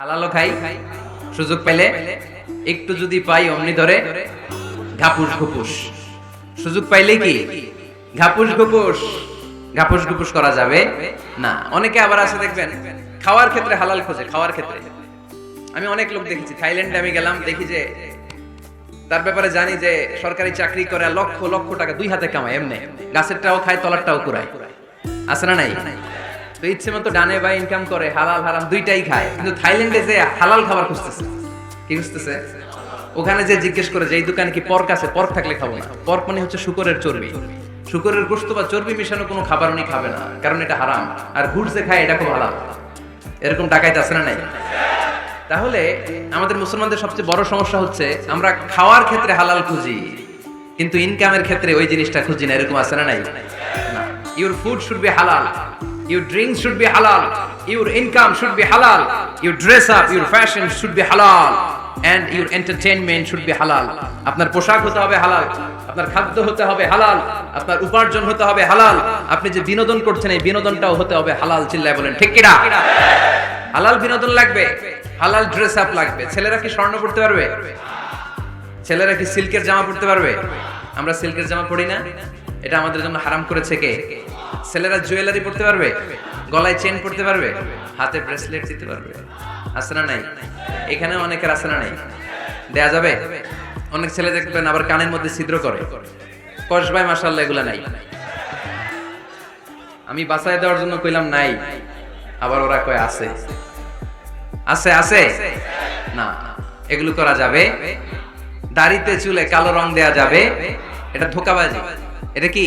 হালালো খাই, সুযোগ পেলে একটু যদি পাই অমনি ধরে, ঘাপুস ঘুপুস। সুযোগ পাইলে কি? ঘাপুস ঘুপুস। ঘাপুস ঘুপুস করা যাবে? না, অনেকে আবার আছে দেখবেন, খাওয়ার ক্ষেত্রে হালাল খোঁজে, খাওয়ার ক্ষেত্রে। আমি অনেক লোক দেখেছি, থাইল্যান্ডে আমি গেলাম, দেখি যে তার ব্যাপারে জানি যে সরকারি চাকরি করে লক্ষ লক্ষ টাকা দুই হাতে কামায়, এমনি। গাছেরটাও খায়, তলারটাও কুড়ায়। আছে না নাই? তো ইচ্ছে মতো ডানে বা ইনকাম করে, হালাল, হারাম দুইটাই খায়। কিন্তু থাইল্যান্ডে যে হালাল খাবার খুঁজতেছে, কি খুঁজতেছে? ওখানে যে জিজ্ঞেস করে যে, এই দোকানে কি পর্ক আছে? পর্ক থাকলে খাব না। পর্ক মানে হচ্ছে শুকরের চর্বি। শুকরের গোস্ত বা চর্বি মেশানো কোনো খাবার উনি খাবে না, কারণ এটা হারাম। আর ঘুষ যে খায়, এটা খুব হালাল। এরকম টাকাইতে আছে না নাই? তাহলে আমাদের মুসলমানদের সবচেয়ে বড় সমস্যা হচ্ছে, আমরা খাওয়ার ক্ষেত্রে হালাল খুঁজি, কিন্তু ইনকামের ক্ষেত্রে ওই জিনিসটা খুঁজি না, এরকম আছে না নাই? ইউর ফুড শুড বি হালাল ইউর ড্রিঙ্কস শুড বি হালাল ইউর ইনকাম শুড বি হালাল your dress up your fashion should be হালাল and your entertainment should be হালাল আপনার পোশাক হতে হবে হালাল। আপনার খাদ্য হতে হবে হালাল। আপনার উপার্জন হতে হবে হালাল। আপনি যে বিনোদন করছেন, এই বিনোদনটাও হতে হবে হালাল চিল্লায় বলেন। ঠিক কিনা? হালাল বিনোদন লাগবে। হালাল ড্রেস আপ লাগবে। ছেলেরা কি স্বর্ণ পড়তে পারবে? ছেলেরা কি সিল্কের জামা পড়তে পারবে? আমরা সিল্কের জামা পড়ি না? এটা আমাদের জন্য হারাম করেছে কে? ছেলেরা জুয়েলারি পড়তে পারবে, গলায় চেন পড়তে পারবে, হাতে ব্রেসলেট দিতে পারবে। আছে না নাই? এখানে অনেকের আছে না নাই? দেয়া যাবে? অনেক ছেলে দেখবেন আবার কানের মধ্যে ছিদ্র করে। কসবাই মাসাল্লাহ এগুলা নাই। আমি বাসায় দেওয়ার জন্য কইলাম নাই, আবার ওরা কয় আছে। আছে আছে? না, এগুলো করা যাবে। দাড়িতে চুলে কালো রং দেয়া যাবে। এটা ধোকাবাজি। এটা কি?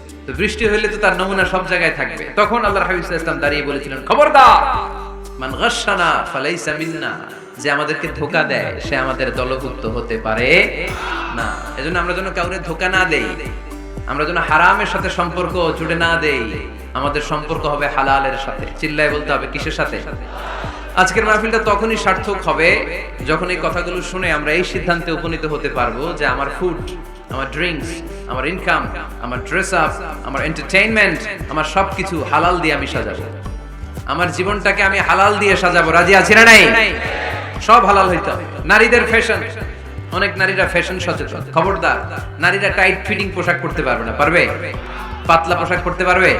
তো বৃষ্টি হইলে তো তার নমুনা সব জায়গায় থাকবে। তখন আল্লাহর হাবিব ওয়াসাল্লাম দাঁড়িয়ে বলেছিলেন, খবরদার! মান গাশানা ফালাইসা মিন্না। যে আমাদেরকে ধোকা দেয়, সে আমাদের দলভুক্ত হতে পারে না। এজন্য আমরা যেন কাউরে ধোকা না দেই, আমরা যেন হারামের সাথে সম্পর্ক জুড়ে না দেই, আমাদের সম্পর্ক হবে হালালের সাথে। চিল্লায় বলতে হবে, কিসের সাথে? আজকের মাহফিলটা তখনই সার্থক হবে যখন এই কথাগুলো শুনে আমরা এই সিদ্ধান্তে উপনীত হতে পারব যে আমার ফুড আমার ড্রিঙ্কস আমার ইনকাম আমার ড্রেস আপ আমার এন্টারটেইনমেন্ট আমার সব কিছু হালাল দিয়ে আমি সাজাবো। আমার জীবনটাকে আমি হালাল দিয়ে সাজাবো। রাজি আছি না নাই? সব হালাল হইতে নারীদের ফ্যাশন অনেক নারীরা ফ্যাশন সচেতন। খবরদার, নারীরা টাইট ফিটিং পোশাক করতে পারবে না। পারবে? পাতলা পোশাক পরতে পারবে?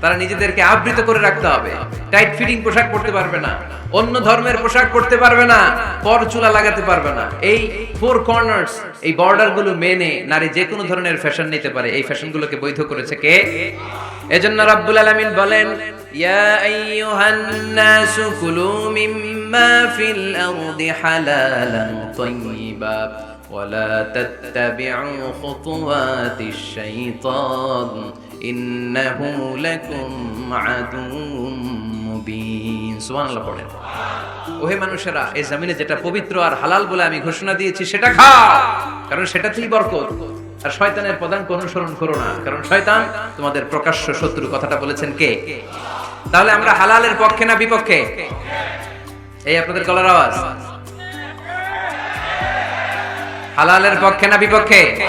তারা নিজেদেরকে আবৃত করে রাখতে হবে। টাইট ফিটিং পোশাক পরতে পারবে না। অন্য ধর্মের পোশাক পরতে পারবে না। পর চুলা লাগাতে পারবে না। এই ফোর কর্নার্স এই বর্ডারগুলো মেনে নারী যে কোনো ধরনের ফ্যাশন নিতে পারে। এই ফ্যাশন গুলোকে বৈধ করেছে কে? এজন্য রাব্বুল আলামিন বলেন, ইয়া আইয়ুহান নাস কুলু মিম্মা ফিল আরদি হালালান তাইয়্যিবা ওয়ালা তাত্তাবি'উ খুতুওয়াতিশ শাইতান। ইন্নাহু লাকুম আদুম মুবিন। সুবহানাল্লাহ ওহে মানুষেরা, এই জমিনে যেটা পবিত্র আর হালাল বলে আমি ঘোষণা দিয়েছি, সেটা খাও। কারণ সেটাতেই বরকত। আর শয়তানের পদাঙ্ক অনুসরণ করো না। কারণ শয়তান তোমাদের প্রকাশ্য শত্রু। কথাটা বলেছেন কে? তাহলে আমরা হালালের পক্ষে না বিপক্ষে? এই আপনাদের কলার আওয়াজ। হালালের পক্ষে না বিপক্ষে?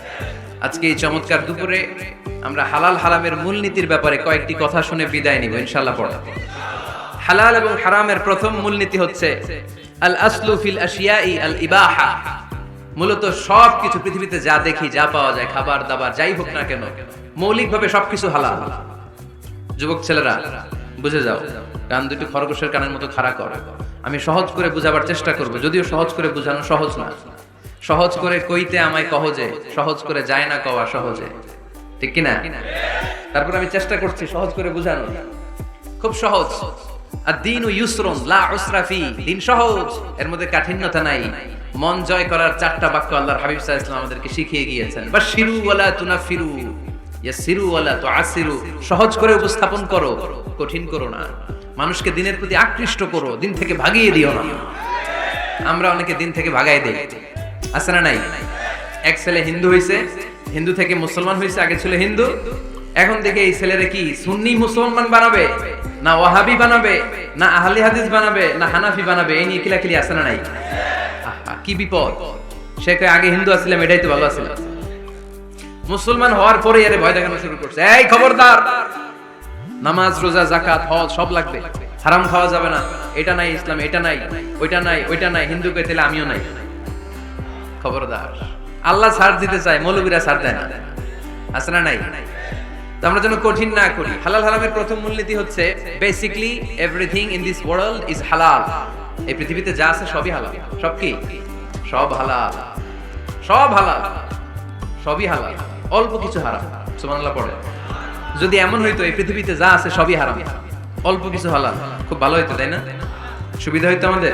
আজকে এই চমৎকার দুপুরে আমরা হালাল হারামের মূলনীতির ব্যাপারে কয়েকটি কথা শুনে বিদায় নিব ইনশাল্লাহ পড়া। হালাল এবং হারামের প্রথম মূলনীতি হচ্ছে, আল আসলু ফিল আশিয়াই আল ইবাহা। মূলত সব কিছু পৃথিবীতে যা দেখি, যা পাওয়া যায়, খাবার দাবার, যাই হোক না কেন, মৌলিকভাবে সবকিছু হালাল। যুবক ছেলেরা, বুঝে যাও, কান দুটি খরগোশের কানের মতো খাড়া কর। আমি সহজ করে বুঝাবার চেষ্টা করব, যদিও সহজ করে বোঝানো সহজ না। সহজ করে কইতে আমায় কহজে সহজ করে যায় না কওয়া সহজে। ঠিক কিনা? তারপর আমি চেষ্টা করছি সহজ করে বোঝানো খুব সহজ। আর দিন ইউসরুন, লা উসরাফি দিন সহজ। এর মধ্যে কাঠিন্যতা নাই। মন জয় করার চারটা বাক্য আল্লাহর হাবিব সাল্লাল্লাহু আলাইহি আমাদেরকে শিখিয়ে গিয়েছেন। বা শিরু ওয়ালা তুনাফিরু ইয়াসিরু ওয়ালা তুআসিরু সহজ করে উপস্থাপন করো, কঠিন করো না। মানুষকে দিনের প্রতি আকৃষ্ট করো, দিন থেকে ভাগিয়ে দিও না। আমরা অনেকে দিন থেকে ভাগাই দেই। আছে না নাই? এক ছেলে হিন্দু হইছে, হিন্দু থেকে মুসলমান হইছে, আগে ছিল হিন্দু, এখন দেখে এই ছেলেরে কি সুন্নি মুসলমান বানাবে, না ওয়াহাবি বানাবে, না আহলি হাদিস বানাবে, না হানাফি বানাবে, এই নিয়ে কিলাকিলি আছে না নাই? কি বিপদ। সে আগে হিন্দু আসছিলাম এটাই তো ভালো আসছিলাম মুসলমান হওয়ার পরে এর ভয় দেখানো শুরু করছে। এই খবরদার! নামাজ, রোজা জাকাত হজ, সব লাগবে। হারাম খাওয়া যাবে না। এটা নাই ইসলাম, এটা নাই, ওইটা নাই ওইটা নাই। হিন্দু কে আমিও নাই। খবরদার। আল্লাহ ছাড় দিতে চায়, মৌলবীরা ছাড় দেয় না। আছে না নাই? আমরা যেন কঠিন না করি। হালাল হারামের প্রথম মূলনীতি হচ্ছে basically everything in this world is হালাল এই পৃথিবীতে যা আছে সবই হালাল। সব কি? সব হালাল। সব হালাল। সবই হালাল। অল্প কিছু হারাম। সুবহানাল্লাহ, পড়ে। যদি এমন হইতো, এই পৃথিবীতে যা আছে সবই হারাম। অল্প কিছু হালাল। খুব ভালো হইতো, তাই না? সুবিধা হইতো আমাদের?